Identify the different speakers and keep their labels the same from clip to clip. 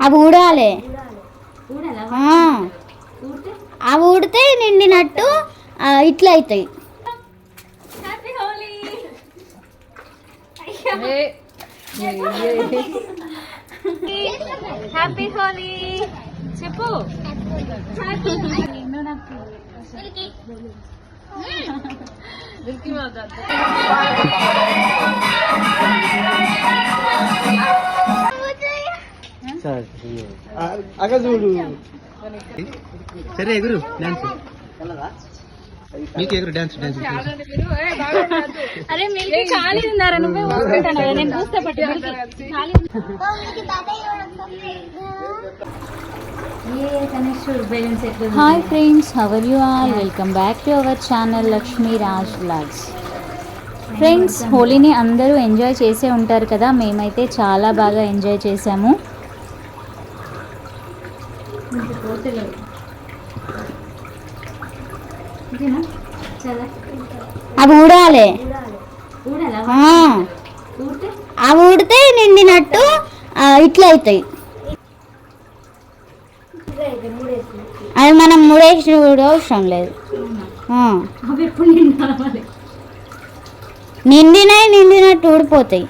Speaker 1: అవి ఊడాలి.
Speaker 2: ఊడాలా?
Speaker 1: ఆ,
Speaker 2: ఊడితే?
Speaker 1: అవి ఊడితే నిండినట్టు ఇట్లా అవుతాయి.
Speaker 2: హ్యాపీ హోలీ హ్యాపీ హోలీ చెప్పు.
Speaker 3: అక్కడ చూడు సరే ఎగురు డాన్స్ మీకు ఎగురు డాన్స్ డాన్స్
Speaker 2: అరే మీకు ఖాళీ ఉన్నారా? నువ్వే ఊరుకుంటాను నేను చూస్తే పట్టి hi
Speaker 1: friends how are you all welcome back to our channel Lakshmi Raj blogs friends హోలీని అందరూ ఎంజాయ్ చేసే ఉంటారు కదా. మేమైతే చాలా బాగా ఎంజాయ్ చేసాము.
Speaker 2: పోతలేదు
Speaker 1: అవి ఊడాలి. అవి ఊడితే నిండినట్టు ఇట్లా అవుతాయి. అవి మనం మూడేసి కూడా అవసరం లేదు. నిండినాయి నిండినట్టు ఊడిపోతాయి.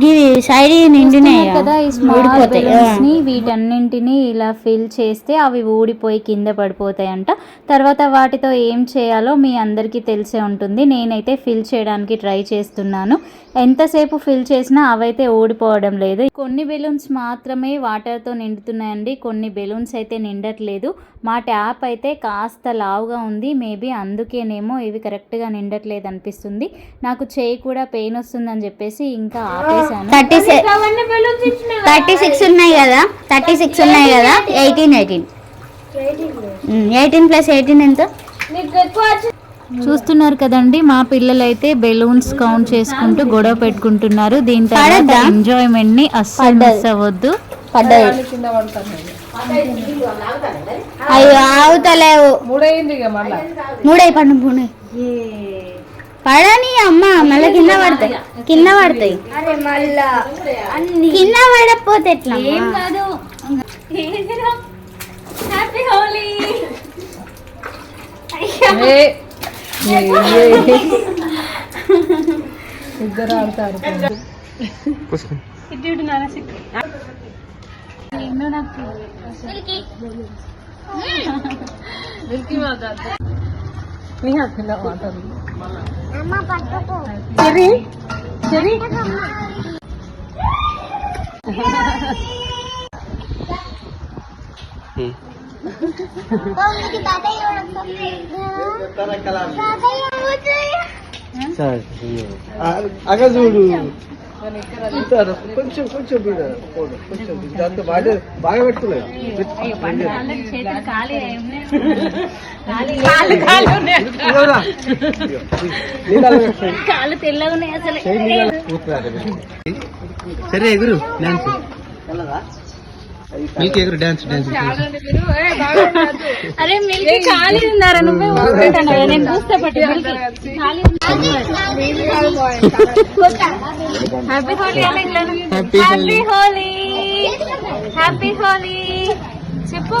Speaker 1: గివి సైడ్ నిండినాయి
Speaker 4: కదా ఈ స్మాల్
Speaker 1: ఊడిపోతాయి ఆ.
Speaker 4: బెలూన్స్ని వీటన్నింటిని ఇలా ఫిల్ చేస్తే అవి ఊడిపోయి కింద పడిపోతాయంట. తర్వాత వాటితో ఏం చేయాలో మీ అందరికీ తెలిసే ఉంటుంది. నేనైతే ఫిల్ చేయడానికి ట్రై చేస్తున్నాను. ఎంతసేపు ఫిల్ చేసినా అవైతే ఊడిపోవడం లేదు. కొన్ని బెలూన్స్ మాత్రమే వాటర్తో నిండుతున్నాయండి. కొన్ని బెలూన్స్ అయితే నిండట్లేదు. మా ట్యాప్ అయితే కాస్త లావుగా ఉంది. మేబీ అందుకేనేమో ఇవి కరెక్ట్గా నిండట్లేదు అనిపిస్తుంది. నాకు చేయి కూడా పెయిన్ వస్తుందని చెప్పేసి ఇంకా ఆపేసాను
Speaker 1: థర్టీ థర్టీ సిక్స్ ఉన్నాయి కదా. థర్టీ సిక్స్ ఉన్నాయి కదా. Eighteen. Eighteen eighteen. Plus. Eighteen ఎంత?
Speaker 4: చూస్తున్నారు కదండి మా పిల్లలైతే బెలూన్స్ కౌంట్ చేసుకుంటూ గొడవ పెట్టుకుంటున్నారు. దీని తర్వాత? ఎంజాయ్మెంట్ని అస్సలు మిస్ అవ్వద్దు.
Speaker 1: అయ్యో ఆగుతలేవు. మూడై పండు మూడే. పడని అమ్మ మళ్ళీ కింద పడతాయి. కింద పడతాయి. కింద పడకపోతే ఎట్లా
Speaker 2: ఏం కాదు. Happy Holi Lihat sila ko. Mama,
Speaker 3: pato ko.
Speaker 5: Siri?
Speaker 6: Hmm.
Speaker 7: Bang, kita tatay yung nagsasabi. kita ka lang. Tatay yung
Speaker 8: agak dulu.
Speaker 3: ఇస్తారు. కొంచెం కొంచెం. కొంచెం దాంతో బాగా బాగా పెట్టుకోలేదు
Speaker 2: చేతులు ఖాళీ అయి ఉన్నాయి కాళ్ళు తెల్లగా ఉన్నాయి అసలు.
Speaker 3: సరే ఎగురు డాన్స్. మీకు ఎగురు డాన్స్ డాన్స్.
Speaker 2: అరే మిల్కి ఖాళీ ఉన్నారా నువ్వే నేను చూస్తే పట్టు ఖాళీ happy Holi
Speaker 3: happy
Speaker 2: Holi happy Holi చెప్పు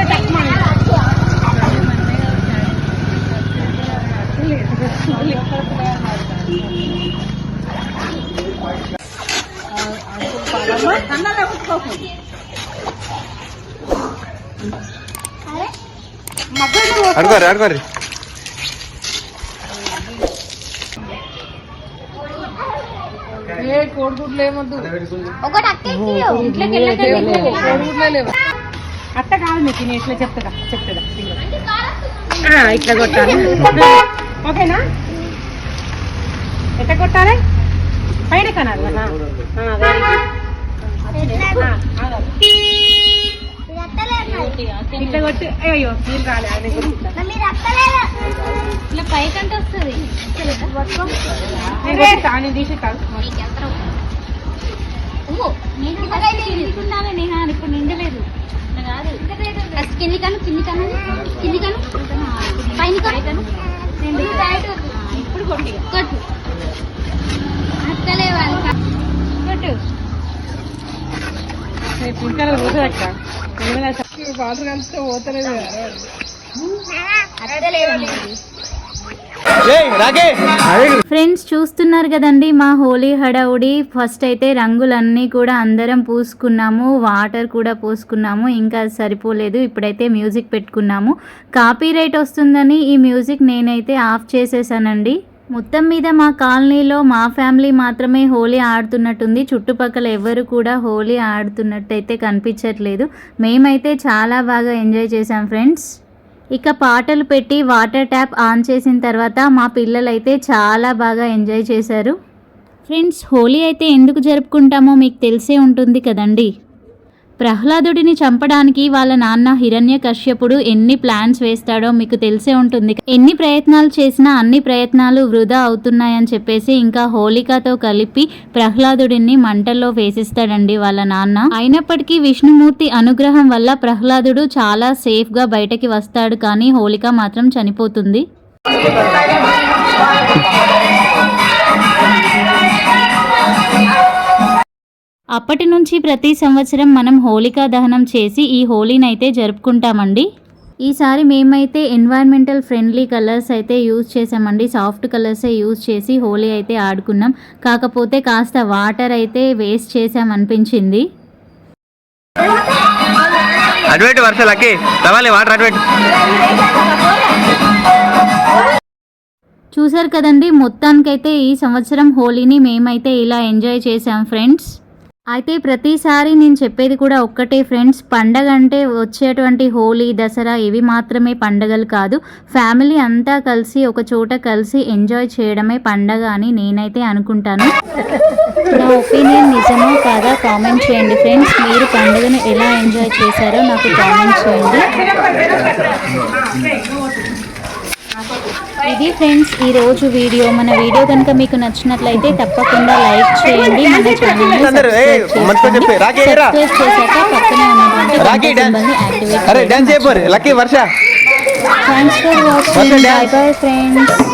Speaker 3: అడుకోరు అడుకోరు
Speaker 1: ఒకటి అక్క
Speaker 2: ఇంట్లోకి వెళ్ళకండి. అత్త కాదు మీకు నేను ఇట్లా చెప్తుందా చెప్తుందా ఆ, ఇట్లా కొట్టాలి. ఓకేనా? ఎట్లా కొట్టాలి? పైన కనాలి. ఇట్లా కొట్టి అయ్యో మీరు రాలే ఆయన కొట్టిస్తా.
Speaker 1: ఇట్లా. పైకంటే వస్తుంది.
Speaker 2: నేను నేను తీసి
Speaker 1: ఇప్పుడు నిండలేదు. కాదు కను కింది కను కింది కను పైన కను ఇప్పుడు కొట్టి. కొట్టు.
Speaker 2: వాటర్ కలిస్తే పోతలేదు
Speaker 4: ఫ్రెండ్స్ చూస్తున్నారు కదండి మా హోలీ హడావుడి. ఫస్ట్ అయితే రంగులన్నీ కూడా అందరం పూసుకున్నాము. వాటర్ కూడా పూసుకున్నాము. ఇంకా అది సరిపోలేదు. ఇప్పుడైతే మ్యూజిక్ పెట్టుకున్నాము. కాపీ రైట్ వస్తుందని ఈ మ్యూజిక్ నేనైతే ఆఫ్ చేసేసానండి. మొత్తం మీద మా కాలనీలో మా ఫ్యామిలీ మాత్రమే హోలీ ఆడుతున్నట్టుంది. చుట్టుపక్కల ఎవరు కూడా హోలీ ఆడుతున్నట్టయితే కనిపించట్లేదు. మేమైతే చాలా బాగా ఎంజాయ్ చేసాం ఫ్రెండ్స్. ఇక పాటలు పెట్టి వాటర్ ట్యాప్ ఆన్ చేసిన తర్వాత మా పిల్లలైతే చాలా బాగా ఎంజాయ్ చేశారు. ఫ్రెండ్స్ హోలీ అయితే ఎందుకు జరుపుకుంటామో మీకు తెలిసే ఉంటుంది కదండీ. ప్రహ్లాదుడిని చంపడానికి వాళ్ళ నాన్న హిరణ్య కశ్యపుడు ఎన్ని ప్లాన్స్ వేస్తాడో మీకు తెలిసే ఉంటుంది. ఎన్ని ప్రయత్నాలు చేసినా అన్ని ప్రయత్నాలు వృధా అవుతున్నాయని చెప్పేసి ఇంకా హోళికతో కలిపి ప్రహ్లాదుడిని మంటల్లో వేసిస్తాడండి వాళ్ళ నాన్న. అయినప్పటికీ విష్ణుమూర్తి అనుగ్రహం వల్ల ప్రహ్లాదుడు చాలా సేఫ్గా బయటకి వస్తాడు కానీ హోలిక మాత్రం చనిపోతుంది. అప్పటి నుంచి ప్రతి సంవత్సరం మనం హోలికా దహనం చేసి ఈ హోలీని అయితే జరుపుకుంటామండి. ఈసారి మేమైతే ఎన్వైరన్మెంటల్ ఫ్రెండ్లీ కలర్స్ అయితే యూజ్ చేసామండి సాఫ్ట్ కలర్సే యూజ్ చేసి హోలీ అయితే ఆడుకున్నాం. కాకపోతే కాస్త వాటర్ అయితే వేస్ట్ చేసామనిపించింది
Speaker 3: అటువైపు వర్ష లక్కి. రవాలి వాటర్ అటువైపు
Speaker 4: చూసారు కదండి మొత్తానికైతే ఈ సంవత్సరం హోలీని మేమైతే ఇలా ఎంజాయ్ చేసాం ఫ్రెండ్స్. అయితే ప్రతిసారి నేను చెప్పేది కూడా ఒక్కటే ఫ్రెండ్స్. పండగ అంటే వచ్చేటువంటి హోలీ దసరా ఇవి మాత్రమే పండగలు కాదు. ఫ్యామిలీ అంతా కలిసి ఒక చోట కలిసి ఎంజాయ్ చేయడమే పండగ అని నేనైతే అనుకుంటాను. నా ఒపీనియన్ నిజమో కాదా కామెంట్ చేయండి ఫ్రెండ్స్. మీరు పండుగను ఎలా ఎంజాయ్ చేశారో నాకు కామెంట్ చేయండి. ఇది ఫ్రెండ్స్ ఈ రోజు వీడియో. మన వీడియో కనుక మీకు నచ్చినట్లయితే తప్పకుండా లైక్ చేయండి మన ఛానల్. సబ్స్క్రైబ్ చేశాక పక్కనే ఉన్నటువంటి థ్యాంక్స్ ఫర్ వాచింగ్ ఫ్రెండ్స్